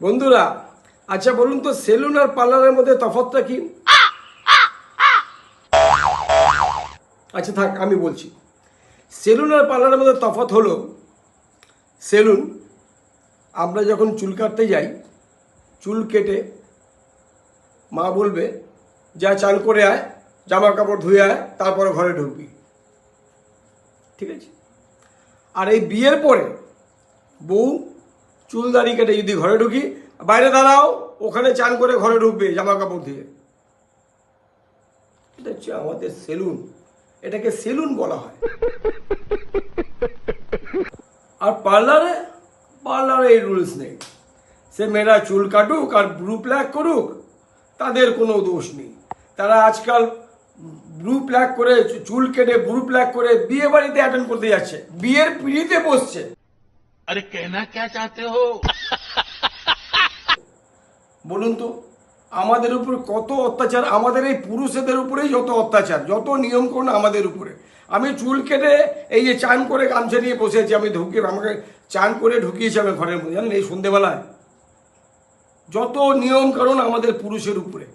বন্ধুরা আচ্ছা বলুন তো, সেলুন আর পার্লারের মধ্যে তফাৎটা কি? আচ্ছা থাক, আমি বলছি। সেলুন আর পার্লারের মধ্যে তফাৎ হলো, সেলুন, আমরা যখন চুল কাটতে যাই, চুল কেটে মা বলবে, যা চান করে আয় জামা কাপড় ধুয়ে আয়, তারপরে ঘরে ঢুকবি। ঠিক আছে? আর এই বিয়ের পরে বউ চুল দাড়ি কেটে যদি ঘরে ঢুকি, বাইরে দাঁড়াও, ওখানে চান করে ঘরে ঢুকবে জামা কাপড় দিয়ে। এটা হচ্ছে আমাদের সেলুন। এটাকে সেলুন বলা হয়। আর পার্লারে পার্লারে এই রুলস নেই। সে মেয়েরা চুল কাটুক আর ব্লু প্ল্যাক করুক, তাদের কোনো দোষ নেই। তারা আজকাল ব্লু প্ল্যাক করে, চুল কেটে ব্লু প্ল্যাক করে বিয়ে বাড়িতে অ্যাটেন্ড করতে যাচ্ছে। বিয়ের পিড়িতে বসছে। अरे कहना क्या चाहते हो বলুন তো আমাদের উপর কত অত্যাচার আমাদের এই পুরুষদের উপরেই যত অত্যাচার যত নিয়ম করুন আমাদের উপরে আমি চুল কেটে এই যে চান করে গামছা নিয়ে বসে আছি আমি ঢুকিয়ে আমাকে চান করে ঢুকিয়েছি আমি ঘরের মধ্যে জানেন এই সন্ধেবেলায় যত নিয়ম কারণ আমাদের পুরুষের উপরে